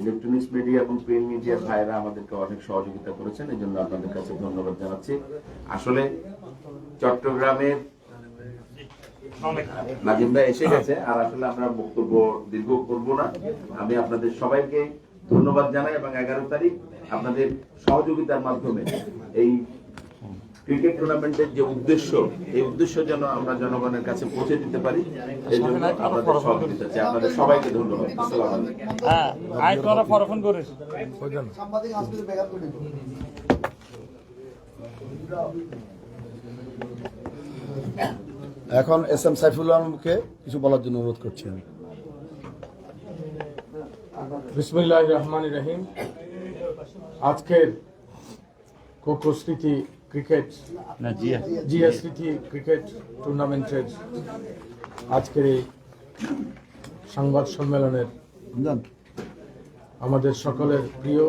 Electronics media এবং print মিডিয়ার ভাইরা আমাদেরকে অনেক সহযোগিতা করেছেন এই জন্য আপনাদের কাছে ধন্যবাদ জানাচ্ছি। আসলে চট্টগ্রামের নাজিম এসে গেছে, আর আসলে আমরা বক্তব্য দীর্ঘ করব না। আমি আপনাদের সবাইকে ধন্যবাদ জানাই এবং এগারো তারিখ আপনাদের সহযোগিতার মাধ্যমে এই ক্রিকেট টুর্নামেন্টের যে উদ্দেশ্য এই উদ্দেশ্য যেন আমরা জনগণের কাছে পৌঁছে দিতে পারি এই জন্য আপনাদের সহযোগিতা চাই। আপনাদের সবাইকে ধন্যবাদ। আসসালামু হ্যাঁ আই তোরা ফরফন করিস। সাংবাদিক আজকে ব্যাকআপ করে এখন এস এম সাইফুল্লাহকে কিছু বলার জন্য অনুরোধ করছি আমি। বিসমুল্লাহ রহমান রহিম। আজকের কোকো স্মৃতি ক্রিকেট না জিয়া ক্রিকেট টুর্নামেন্টের আজকের এই সংবাদ সম্মেলনের আমাদের সকলের প্রিয়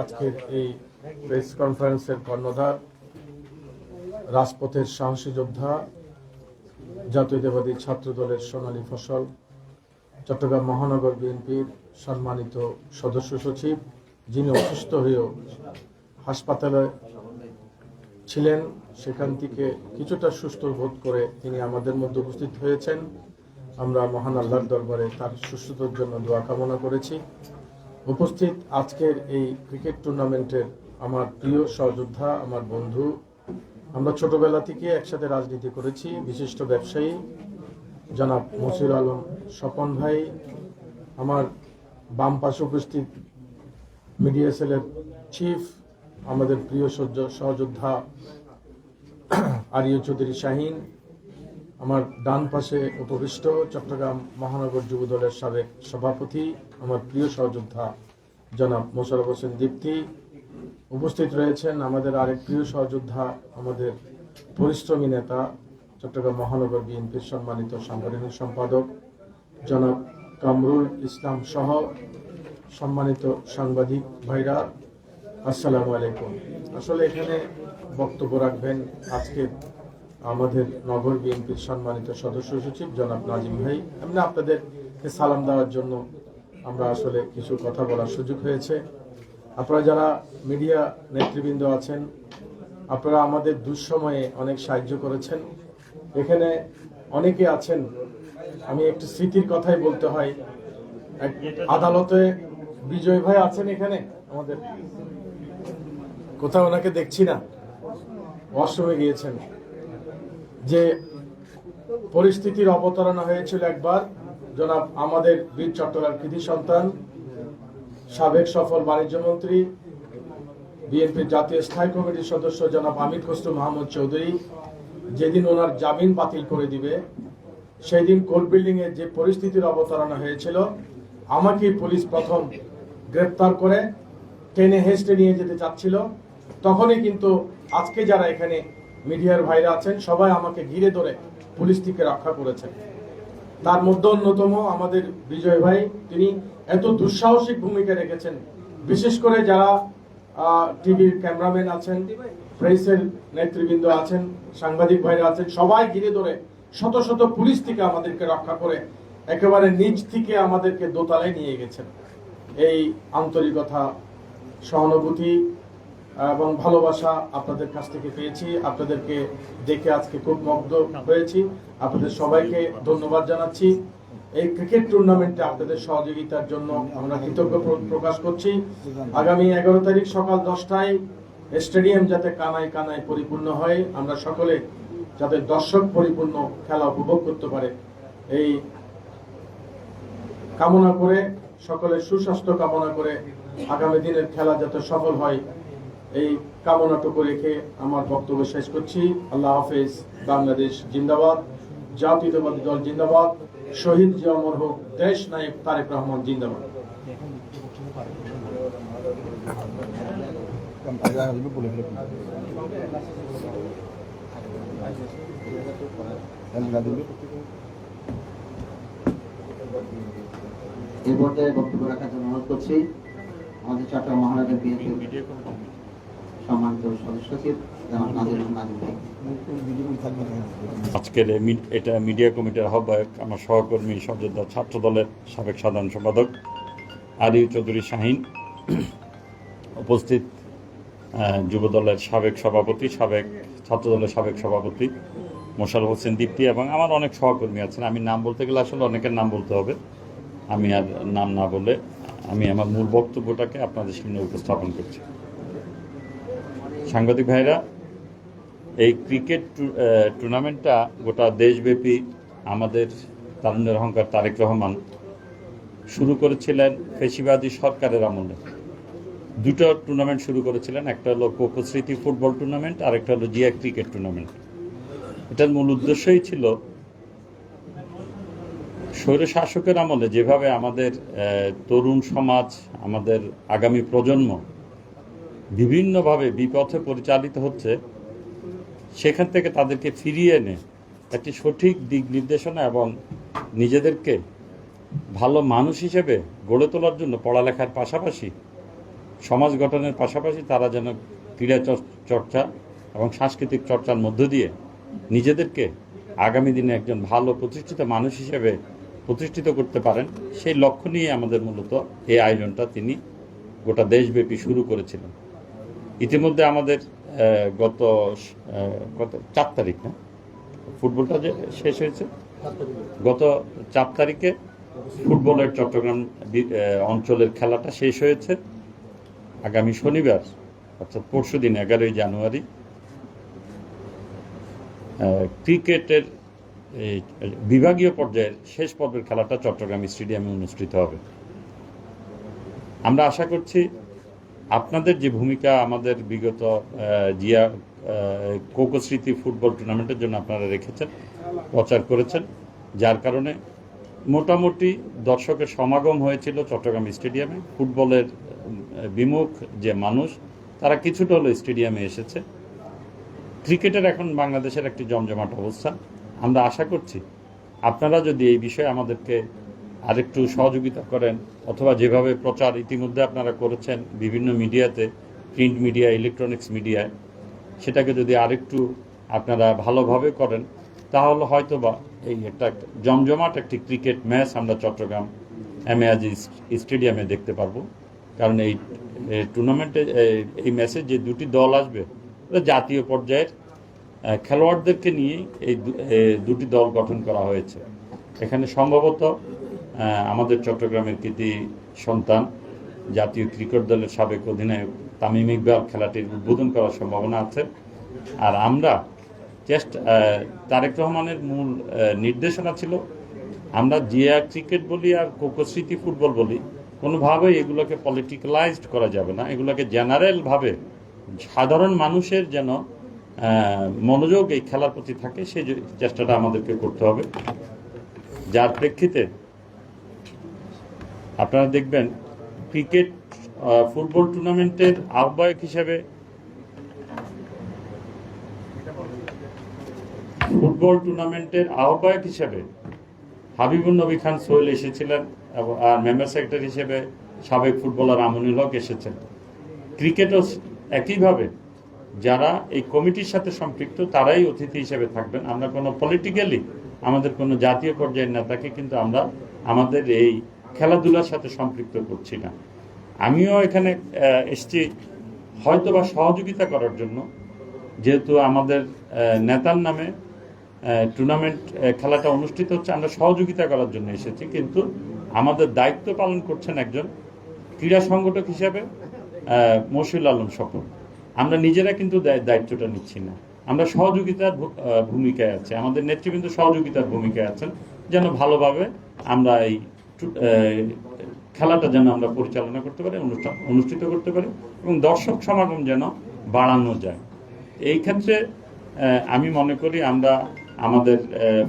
আজকের এই প্রেস কনফারেন্সের কর্ণধার রাজপথের সাহসী যোদ্ধা জাতীয়তাবাদী ছাত্র দলের সোনালী ফসল চট্টগ্রাম মহানগর বিএনপির সম্মানিত সদস্য সচিব যিনি অসুস্থ হয়েও হাসপাতালে ছিলেন, সেখান থেকে কিছুটা সুস্থ বোধ করে তিনি আমাদের মধ্যে উপস্থিত হয়েছেন। আমরা মহান আল্লাহর দরবারে তার সুস্থতার জন্য দোয়া কামনা করেছি। উপস্থিত আজকের এই ক্রিকেট টুর্নামেন্টের আমার প্রিয় সহযোদ্ধা, আমার বন্ধু। আমরা ছোটবেলা থেকে একসাথে রাজনীতি করেছি, বিশিষ্ট ব্যবসায়ী, জনাব মসির আলম স্বপন ভাই। আমার বাম পাশে উপস্থিত মিডিয়া সেলের চিফ আমাদের প্রিয় সহ্য- সহযোদ্ধা আরিয় চৌধুরী শাহিন, আমার ডান পাশে উপবিষ্ট চট্টগ্রাম মহানগর যুব দলের সাবেক সভাপতি, আমার প্রিয় সহযোদ্ধা জনাব মোশারফ হোসেন দীপ্তি। উপস্থিত রয়েছেন আমাদের আরেক প্রিয় সহযোদ্ধা, আমাদের পরিশ্রমী নেতা, চট্টগ্রাম মহানগর বিএনপির সম্মানিত সাংগঠনিক সম্পাদক জনাব কামরুল ইসলাম সহ সম্মানিত সাংবাদিক ভাইরা। আসসালামু আলাইকুম। আসলে এখানে বক্তব্য রাখবেন আজকে আমাদের নগর বিএনপির সম্মানিত সদস্য সচিব জনাব নাজিম ভাই। এমনি আপনাদেরকে সালাম দেওয়ার জন্য আমরা আসলে কিছু কথা বলার সুযোগ হয়েছে। আপনারা যারা মিডিয়া নেতৃবৃন্দ আছেন, আপনারা আমাদের দুঃসময়ে অনেক সাহায্য করেছেন। এখানে অনেকে আছেন, আমি একটু স্মৃতির কথাই বলতে হয়। আদালতে বিজয় ভাই আছেন এখানে আমাদের। কোথাও ওনাকে দেখছি না। ওয়াশরুমে গিয়েছেন। যে পরিস্থিতির অবতারণা হয়েছিল একবার, জনাব আমাদের বীর চট্টগ্রাম কৃতি সন্তান, সাবেক সফল বাণিজ্য মন্ত্রী, বিএনপির জাতীয় স্থায়ী কমিটির সদস্য জনাব আমির খসরু মাহমুদ চৌধুরী, যেদিন ওনার জামিন বাতিল করে দিবে সেই দিন কোর্ট বিল্ডিং এর যে পরিস্থিতির অবতারণা হয়েছিল আমাকে পুলিশ প্রথম গ্রেপ্তার করে টেনে হেস্টে নিয়ে যেতে চাচ্ছিল। তখনই কিন্তু আজকে যারা এখানে মিডিয়ার ভাইরা আছেন, সবাই আমাকে ঘিরে ধরে পুলিশ থেকে রক্ষা করেছেন। তার মধ্যে অন্যতম আমাদের বিজয় ভাই, তিনি এত দুঃসাহসিক ভূমিকা রেখেছেন। বিশেষ করে যারা টিভির ক্যামেরাম্যান আছেন, প্রেসের নেতৃবৃন্দ আছেন, সাংবাদিক ভাইরা আছেন, সবাই ঘিরে ধরে শত শত পুলিশ থেকে আমাদেরকে রক্ষা করে একেবারে নিচ থেকে আমাদেরকে দোতলায় নিয়ে গেছেন। এই আন্তরিকতা, সহানুভূতি এবং ভালোবাসা আপনাদের কাছ থেকে পেয়েছি। আপনাদেরকে দেখে আজকে খুব মুগ্ধ হয়েছি। আপনাদের সবাইকে ধন্যবাদ জানাচ্ছি। এই ক্রিকেট টুর্নামেন্টে আপনাদের সহযোগিতার জন্য আমরা কৃতজ্ঞ প্রকাশ করছি। আগামী এগারো তারিখ সকাল দশটায় স্টেডিয়াম যাতে কানায় কানায় পরিপূর্ণ হয়, আমরা সকলে যাতে দর্শক পরিপূর্ণ খেলা উপভোগ করতে পারে। এই কামনা করে সকলের সুস্বাস্থ্য কামনা করে আগামী দিনের খেলা যাতে সফল হয় এই কামনাটুকু রেখে আমার বক্তব্য শেষ করছি। আল্লাহ হাফেজ, বাংলাদেশ জিন্দাবাদ, জাতীয়তাবাদী দল জিন্দাবাদ, শহীদ জি অমর হোক, দেশ নায়ক তারেক রহমান জিন্দাবাদ। এই পর্যায়ে বক্তব্য রাখার জন্য অনুরোধ করছি। আমাদের বিএনপির মিডিয়া কমিটি সম্মানিত সদস্য সচিব জনাব নাজির নাজিম ভাই আজকের এটা মিডিয়া কমিটির আহ্বায়ক আমার সহকর্মী সহযোদ্ধা ছাত্র দলের সাবেক সাধারণ সম্পাদক আদি চৌধুরী শাহিন। উপস্থিত আহ, যুবদলের সাবেক সভাপতি সাবেক ছাত্রদলের সাবেক সভাপতি মোশারফ হোসেন দীপ্তি এবং আমার অনেক সহকর্মী আছেন। আমি নাম বলতে গেলে আসলে অনেকের নাম বলতে হবে। আমি আর নাম না বলে আমি আমার মূল বক্তব্যটাকে আপনাদের সামনে উপস্থাপন করছি। সাংবাদিক ভাইরা এই ক্রিকেট টুর্নামেন্টটা গোটা দেশব্যাপী আমাদের তারুণ্যের অহংকার তারেক রহমান শুরু করেছিলেন ফেসিবাদী সরকারের আমলে। দুটো টুর্নামেন্ট শুরু করেছিলেন, একটা হলো কোকো স্মৃতি ফুটবল টুর্নামেন্ট, আর একটা হলো জিয়া ক্রিকেট টুর্নামেন্ট। এটার মূল উদ্দেশ্যই ছিল স্বৈর শাসকের আমলে যেভাবে আমাদের তরুণ সমাজ, আমাদের আগামী প্রজন্ম বিভিন্নভাবে বিপথে পরিচালিত হচ্ছে, সেখান থেকে তাদেরকে ফিরিয়ে এনে একটি সঠিক দিক নির্দেশনা এবং নিজেদেরকে ভালো মানুষ হিসেবে গড়ে তোলার জন্য পড়ালেখার পাশাপাশি, সমাজ গঠনের পাশাপাশি তারা যেন ক্রীড়া চর- চর্চা এবং সাংস্কৃতিক চর্চার মধ্য দিয়ে নিজেদেরকে আগামী দিনে একজন ভালো প্রতিষ্ঠিত মানুষ হিসেবে প্রতিষ্ঠিত করতে পারেন, সেই লক্ষ্য নিয়ে আমাদের মূলত এই আয়োজনটা তিনি গোটা দেশব্যাপী শুরু করেছিলেন। ইতিমধ্যে আমাদের গত কত চার তারিখ না? ফুটবলটা যে শেষ হয়েছে? গত চার তারিখে ফুটবলের চট্টগ্রাম অঞ্চলের খেলাটা শেষ হয়েছে। আগামী শনিবার, অর্থাৎ পরশু দিন, এগারোই জানুয়ারি ক্রিকেটের বিভাগীয় পর্যায়ের শেষ পর্বের খেলাটা চট্টগ্রাম স্টেডিয়ামে অনুষ্ঠিত হবে। আমরা আশা করছি আপনাদের যে ভূমিকা আমাদের বিগত জিয়া আহ, কোকো স্মৃতি ফুটবল টুর্নামেন্টের জন্য আপনারা রেখেছেন প্রচার করেছেন। যার কারণে মোটামুটি দর্শকের সমাগম হয়েছিল চট্টগ্রাম স্টেডিয়ামে। ফুটবলের বিমুখ যে মানুষ তারা কিছুটা হলো স্টেডিয়ামে এসেছে। ক্রিকেটের এখন বাংলাদেশের একটি জমজমাট অবস্থা। আমরা আশা করছি আপনারা যদি এই বিষয়ে আমাদেরকে আরেকটু সহযোগিতা করেন, অথবা যেভাবে প্রচার ইতিমধ্যে আপনারা করেছেন বিভিন্ন মিডিয়াতে প্রিন্ট মিডিয়া ইলেকট্রনিক্স মিডিয়ায় সেটাকে যদি আরেকটু আপনারা ভালোভাবে করেন, তাহলে হয়তো বা এই একটা জমজমাট একটি ক্রিকেট ম্যাচ আমরা চট্টগ্রাম এম এ স্টেডিয়ামে দেখতে পারব। কারণ এই টুর্নামেন্টে এই- ম্যাচে যে দুটি দল আসবে জাতীয় পর্যায়ের খেলোয়াড়দেরকে নিয়েই এই দুটি দল গঠন করা হয়েছে। এখানে সম্ভবত আমাদের চট্টগ্রামের কৃতি সন্তান, জাতীয় ক্রিকেট দলের সাবেক অধিনায়ক তামিম ইকবাল খেলাটির উদ্বোধন করার সম্ভাবনা আছে। আর আমরা চেষ্টা তারেক রহমানের মূল নির্দেশনা ছিল, আমরা জিয়া ক্রিকেট বলি আর কোকো স্মৃতি ফুটবল বলি, কোনোভাবেই এগুলোকে পলিটিক্যালাইজড করা যাবে না। এগুলোকে জেনারেলভাবে সাধারণ মানুষের যেন মনোযোগ এই খেলার প্রতি থাকে, সেই চেষ্টাটা আমাদেরকে করতে হবে। যার প্রেক্ষিতে আপনারা দেখবেন ক্রিকেট ফুটবল টুর্নামেন্টের আহ্বায়ক হিসেবে ফুটবল টুর্নামেন্টের আহ্বায়ক হিসেবে হাবিবুল নবী খান সোহেল এসেছিলেন এবং আর মেম্বার সেক্রেটারি হিসেবে সাবেক ফুটবলার আমনুল হক এসেছেন। ক্রিকেটও একইভাবে যারা এই কমিটির সাথে সম্পৃক্ত তারাই অতিথি হিসেবে থাকবেন। আমরা কোনো পলিটিক্যালি আমাদের কোনো জাতীয় পর্যায়ের নেতাকে কিন্তু আমরা আমাদের এই খেলাধুলার সাথে সম্পৃক্ত করছি না। আমিও এখানে এসছি হয়তো বা সহযোগিতা করার জন্য। যেহেতু আমাদের নেতার নামে টুর্নামেন্ট খেলাটা অনুষ্ঠিত হচ্ছে, আমরা সহযোগিতা করার জন্য এসেছি। কিন্তু আমাদের দায়িত্ব পালন করছেন একজন ক্রীড়া সংগঠক হিসাবে মশিউল আলম স্বপন আমরা নিজেরা কিন্তু দায়- দায়িত্বটা নিচ্ছি না। আমরা সহযোগিতার ভূমিকায় আছি। আমাদের নেতৃবৃন্দ সহযোগিতার ভূমিকায় আছেন, যেন ভালোভাবে আমরা এই খেলাটা যেন আমরা পরিচালনা করতে পারি অনুষ্ঠিত করতে পারি এবং দর্শক সমাগম যেন বাড়ানো যায়। এই ক্ষেত্রে আমি মনে করি আমরা আমাদের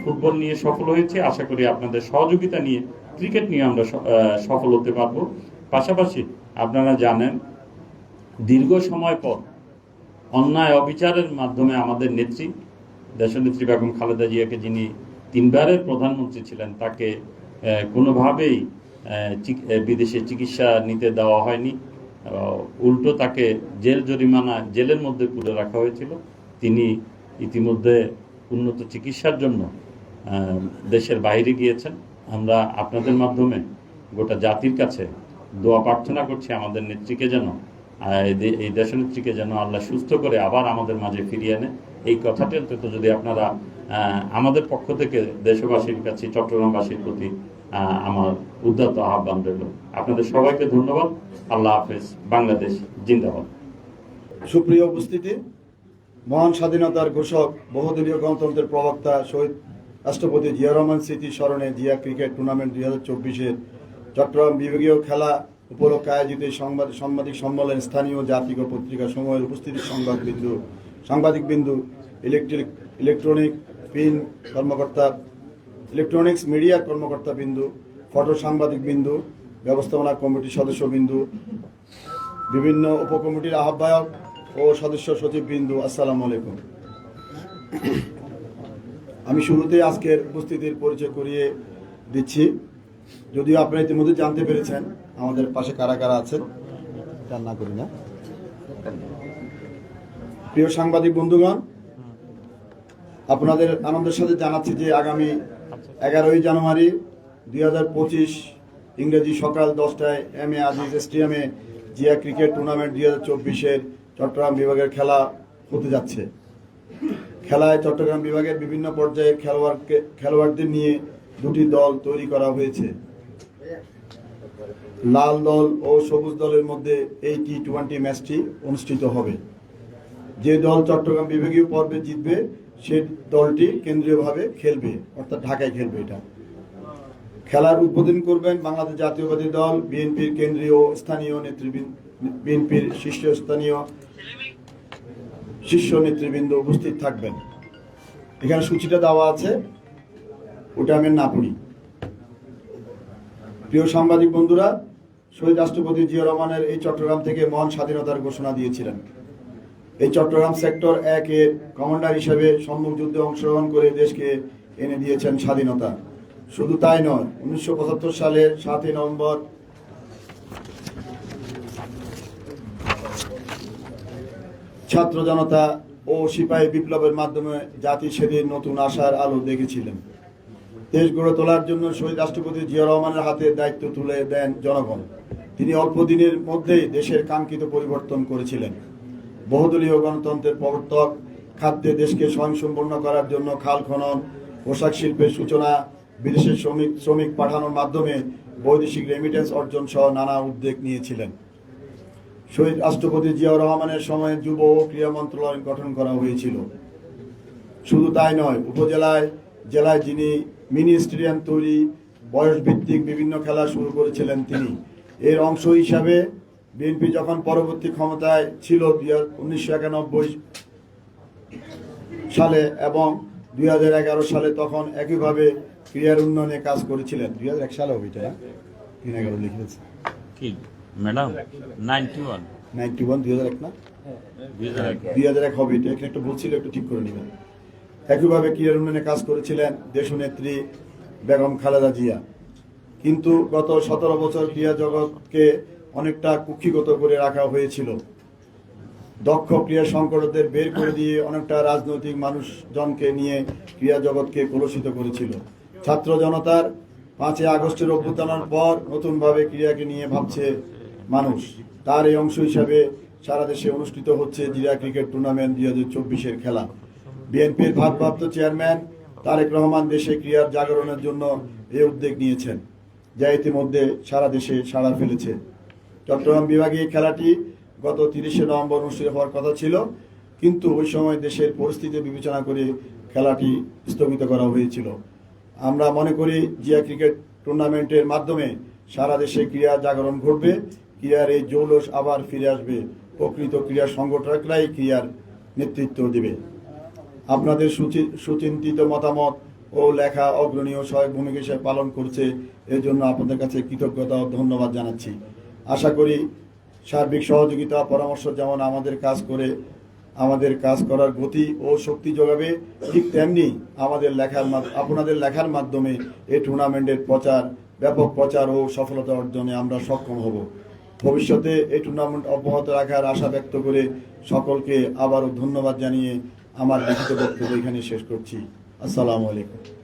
ফুটবল নিয়ে সফল হয়েছি। আশা করি আপনাদের সহযোগিতা নিয়ে, ক্রিকেট নিয়ে আমরা সফল হতে পারব। পাশাপাশি আপনারা জানেন, দীর্ঘ সময় পর অন্যায় অবিচারের মাধ্যমে আমাদের নেত্রী, দেশনেত্রী বেগম খালেদা জিয়াকে যিনি তিনবারের প্রধানমন্ত্রী ছিলেন, তাকে কোনোভাবেই বিদেশে চিকিৎসা নিতে দেওয়া হয়নি। উল্টো তাকে জেল জরিমানা, জেলের মধ্যে পুরে রাখা হয়েছিল। তিনি ইতিমধ্যে উন্নত চিকিৎসার জন্য দেশের বাইরে গিয়েছেন। আমরা আপনাদের মাধ্যমে গোটা জাতির কাছে দোয়া প্রার্থনা করছি, আমাদের নেত্রীকে যেন এই দে- এই দেশের নেত্রীকে যেন আল্লাহ সুস্থ করে আবার আমাদের মাঝে ফিরিয়ে আনে। এই কথাটি অন্তত যদি আপনারা আমাদের পক্ষ থেকে দেশবাসীর কাছে, চট্টগ্রামবাসীর প্রতি আমার উদ্যত আহ্বান রইল। আপনাদের সবাইকে ধন্যবাদ। আল্লাহ হাফেজ। বাংলাদেশ জিন্দাবাদ। সুপ্রিয় উপস্থিতি, মহান স্বাধীনতার ঘোষক, বহুদলীয় গণতন্ত্রের প্রবক্তা শহীদ রাষ্ট্রপতি জিয়া রহমান স্মৃতি স্মরণে জিয়া ক্রিকেট টুর্নামেন্ট দুই হাজার চব্বিশের চট্টগ্রাম বিভাগীয় খেলা উপলক্ষে আয়োজিত সংবাদ, সাংবাদিক সম্মেলন স্থানীয় জাতীয় পত্রিকা সমূহের উপস্থিতি সংবাদবিন্দু, সাংবাদিকবিন্দু, ইলেকট্রিক, ইলেকট্রনিক প্রিন্ট কর্মকর্তা ইলেকট্রনিক্স মিডিয়া কর্মকর্তা বিন্দু ফটো সাংবাদিক বিন্দু, ব্যবস্থাপনা কমিটির সদস্য বিন্দু, বিভিন্ন উপকমিটির আহ্বায়ক ও সদস্য সচিব বিন্দু। আসসালামু আলাইকুম। আমি শুরুতে আজকের উপস্থিতির পরিচয় করিয়ে দিচ্ছি। যদিও আপনারা ইতিমধ্যে জানতে পেরেছেন আমাদের পাশে কারা কারা আছেন খেয়াল না করি না। প্রিয় সাংবাদিক বন্ধুগণ আপনাদের আনন্দের সাথে জানাচ্ছি যে আগামী এগারোই জানুয়ারি দুই হাজার পঁচিশ ইংরেজি সকাল দশটায় এম এ আজিজ স্টেডিয়ামে জিয়া ক্রিকেট টুর্নামেন্ট দুই হাজার চব্বিশের চট্টগ্রাম বিভাগের খেলা হতে যাচ্ছে। খেলায় চট্টগ্রাম বিভাগের বিভিন্ন পর্যায়ে খেলোয়াড়কে, খেলোয়াড়দের নিয়ে দুটি দল তৈরি করা হয়েছে। লাল দল ও সবুজ দলের মধ্যে এই টি টোয়েন্টি ম্যাচটি অনুষ্ঠিত হবে। যে দল চট্টগ্রাম বিভাগীয় পর্বে জিতবে সে দলটি কেন্দ্রীয়ভাবে খেলবে, অর্থাৎ ঢাকায় খেলবে এটা। খেলার উদ্বোধন করবেন বাংলাদেশ জাতীয়বাদী দল, বিএনপির কেন্দ্রীয় স্থানীয় নেতৃবৃন্দ, বিএনপির শীর্ষস্থানীয় শীর্ষ নেতৃবৃন্দ উপস্থিত থাকবেন। এখানে সূচিটা দেওয়া আছে, ওটা আমি না পড়ি প্রিয় সাংবাদিক বন্ধুরা, শহীদ রাষ্ট্রপতি জিয়া রহমানের এই চট্টগ্রাম থেকে মহান স্বাধীনতার ঘোষণা দিয়েছিলেন। এই চট্টগ্রাম সেক্টর এক একের কমান্ডার হিসেবে সম্মুখ যুদ্ধে অংশগ্রহণ করে দেশকে এনে দিয়েছেন স্বাধীনতা। শুধু তাই নয়, উনিশশো সালের সাতই নভেম্বর ছাত্র জনতা ও সিপাহী বিপ্লবের মাধ্যমে জাতি সেদিন নতুন আশার আলো দেখেছিলেন। দেশ গড়ে তোলার জন্য শহীদ রাষ্ট্রপতি জিয়া রহমানের হাতে দায়িত্ব তুলে দেন জনগণ। তিনি অল্প দিনের মধ্যেই দেশের কাঙ্ক্ষিত পরিবর্তন করেছিলেন। বহুদলীয় গণতন্ত্রের প্রবর্তক, খাদ্যে দেশকে স্বয়ংসম্পূর্ণ করার জন্য খাল খনন, পোশাক শিল্পের সূচনা বিদেশের শ্রমিক শ্রমিক পাঠানোর মাধ্যমে বৈদেশিক রেমিটেন্স অর্জন সহ নানা উদ্যোগ নিয়েছিলেন। শহীদ রাষ্ট্রপতি জিয়াউর রহমানের সময়ে যুব ও ক্রীড়া মন্ত্রণালয় গঠন করা হয়েছিল। শুধু তাই নয়, উপজেলায়, জেলায় যিনি মিনি স্টেডিয়াম তৈরি বয়স ভিত্তিক বিভিন্ন খেলা শুরু করেছিলেন তিনি। এর অংশ হিসাবে বিএনপি যখন পরবর্তী ক্ষমতায় ছিল উনিশশো একানব্বই সালে এবং দুই সালে তখন একইভাবে ক্রীড়ার উন্নয়নে কাজ করেছিলেন। দুই সালে হবে এটা? তিন এগারো লিখেছে কি? Madam ninety one ninety one দুই হাজার এক না? দুই হাজার এক। হবে এটা। এখানে একটু বলছিল একটু ঠিক করে নেবেন। একইভাবে ক্রীড়ার উন্নয়নে কাজ করেছিলেন দেশনেত্রী বেগম খালেদা জিয়া। কিন্তু গত সতেরো বছর ক্রীড়া জগৎকে অনেকটা কুক্ষিগত করে রাখা হয়েছিল। দক্ষ ক্রীড়া সংকটদের বের করে দিয়ে অনেকটা রাজনৈতিক মানুষজনকে নিয়ে ক্রীড়া জগৎকে কলুষিত করেছিল। ছাত্র জনতার পাঁচই আগস্টের অভ্যুত্থানের পর নতুনভাবে ক্রীড়াকে নিয়ে ভাবছে মানুষ। তার এই অংশ হিসাবে সারা দেশে অনুষ্ঠিত হচ্ছে জিরা ক্রিকেট টুর্নামেন্ট দুই হাজার চব্বিশের খেলা। বিএনপির ভারপ্রাপ্ত চেয়ারম্যান তারেক রহমান দেশে ক্রীড়ার জাগরণের জন্য এই উদ্যোগ নিয়েছেন, যা ইতিমধ্যে সারা দেশে সাড়া ফেলেছে। চট্টগ্রাম বিভাগে এই খেলাটি গত তিরিশে নভেম্বর অনুষ্ঠিত হওয়ার কথা ছিল। কিন্তু ওই সময় দেশের পরিস্থিতি বিবেচনা করে খেলাটি স্থগিত করা হয়েছিল। আমরা মনে করি জিয়া ক্রিকেট টুর্নামেন্টের মাধ্যমে সারা দেশে ক্রীড়া জাগরণ ঘটবে। ক্রীড়ার এই জৌলস আবার ফিরে আসবে। প্রকৃত ক্রীড়া সংগঠকরাই ক্রীড়ার নেতৃত্ব দেবে। আপনাদের সুচি- সুচিন্তিত মতামত ও লেখা অগ্রণীয় সহায়ক ভূমিকা হিসেবে পালন করছে এর জন্য আপনাদের কাছে কৃতজ্ঞতা ও ধন্যবাদ জানাচ্ছি। আশা করি সার্বিক সহযোগিতা, পরামর্শ যেমন আমাদের কাজ করে, আমাদের কাজ করার গতি ও শক্তি যোগাবে, ঠিক তেমনি আমাদের লেখার আপনাদের লেখার মাধ্যমে এই টুর্নামেন্টের প্রচার, ব্যাপক প্রচার ও সফলতা অর্জনে আমরা সক্ষম হব। ভবিষ্যতে এই টুর্নামেন্ট অব্যাহত রাখার আশা ব্যক্ত করে সকলকে আবারও ধন্যবাদ জানিয়ে আমার লিখিত বক্তব্য এখানে শেষ করছি। আসসালামু আলাইকুম।